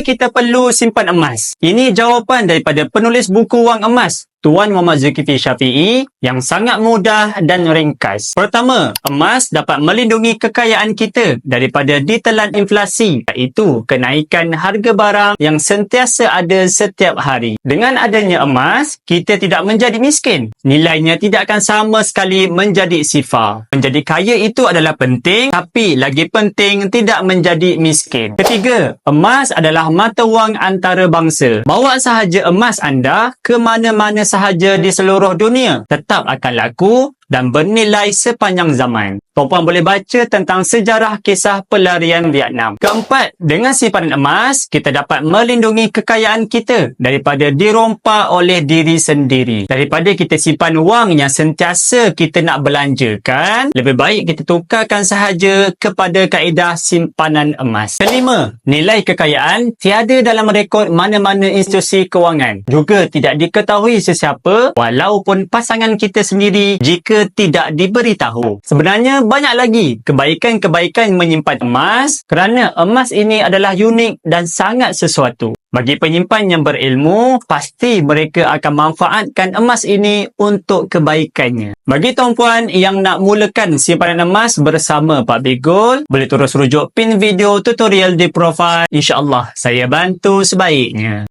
Kita perlu simpan emas? Ini jawapan daripada penulis buku Wang Emas, Tuan Muhammad Zulkifli Syafi'i yang sangat mudah dan ringkas. Pertama, emas dapat melindungi kekayaan kita daripada ditelan inflasi iaitu kenaikan harga barang yang sentiasa ada setiap hari. Dengan adanya emas, kita tidak menjadi miskin. Nilainya tidak akan sama sekali menjadi sifar. Menjadi kaya itu adalah penting tapi lagi penting tidak menjadi miskin. Ketiga, emas adalah mata wang antarabangsa. Bawa sahaja emas anda ke mana-mana sahaja di seluruh dunia tetap akan laku dan bernilai sepanjang zaman. Tuan-puan boleh baca tentang sejarah kisah pelarian Vietnam. Keempat, dengan simpanan emas, kita dapat melindungi kekayaan kita daripada dirompak oleh diri sendiri. Daripada kita simpan wang yang sentiasa kita nak belanjakan, lebih baik kita tukarkan sahaja kepada kaedah simpanan emas. Kelima, nilai kekayaan tiada dalam rekod mana-mana institusi kewangan. Juga tidak diketahui sesiapa walaupun pasangan kita sendiri jika tidak diberitahu. Sebenarnya banyak lagi kebaikan-kebaikan menyimpan emas kerana emas ini adalah unik dan sangat sesuatu. Bagi penyimpan yang berilmu, pasti mereka akan manfaatkan emas ini untuk kebaikannya. Bagi tuan-puan yang nak mulakan simpanan emas bersama Pak Bigol, boleh terus rujuk pin video tutorial di profil. InsyaAllah saya bantu sebaiknya.